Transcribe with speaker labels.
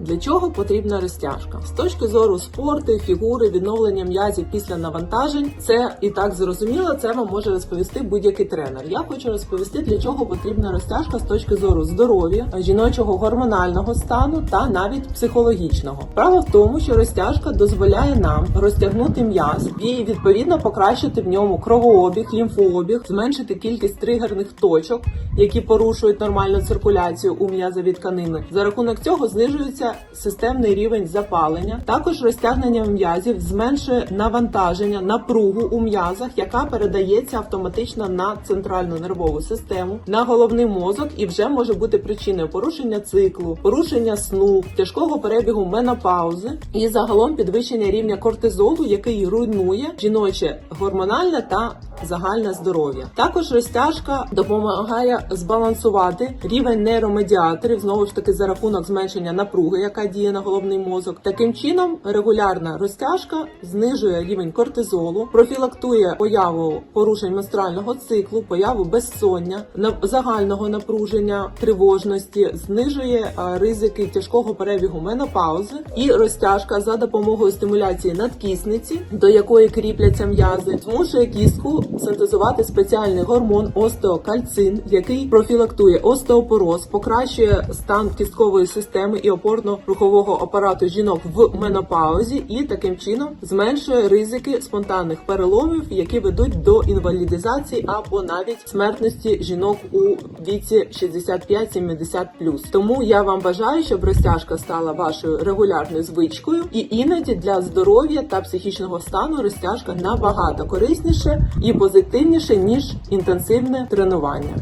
Speaker 1: Для чого потрібна розтяжка? З точки зору спорту, фігури, відновлення м'язів після навантажень, це і так зрозуміло. Це вам може розповісти будь-який тренер. Я хочу розповісти, для чого потрібна розтяжка з точки зору здоров'я, жіночого гормонального стану та навіть психологічного. Право в тому, що розтяжка дозволяє нам розтягнути м'яз і відповідно покращити в ньому кровообіг, лімфообіг, зменшити кількість тригерних точок, які порушують нормальну циркуляцію у м'язовій тканини. За рахунок цього знижується системний рівень запалення. Також розтягнення м'язів зменшує навантаження, напругу у м'язах, яка передається автоматично на центральну нервову систему, на головний мозок і вже може бути причиною порушення циклу, порушення сну, тяжкого перебігу менопаузи і загалом підвищення рівня кортизолу, який руйнує жіноче гормональне та загальне здоров'я. Також розтяжка допомагає збалансувати рівень нейромедіаторів знову ж таки за рахунок зменшення напруги, яка діє на головний мозок. Таким чином, регулярна розтяжка знижує рівень кортизолу, профілактує появу порушень менструального циклу, появу безсоння, загального напруження, тривожності, знижує е, ризики тяжкого перебігу менопаузи і розтяжка за допомогою стимуляції надкісниці, до якої кріпляться м'язи, змушує кістку синтезувати спеціальний гормон остеокальцин, який профілактує остеопороз, покращує стан кісткової системи і опорно-рухового апарату жінок в менопаузі, і таким чином зменшує ризики спонтанних переломів, які ведуть до інвалідизації або навіть смертності жінок у віці 65-70+. Тому я вам бажаю, щоб розтяжка стала вашою регулярною звичкою, і іноді для здоров'я та психічного стану розтяжка набагато корисніше і позитивніше ніж інтенсивне тренування.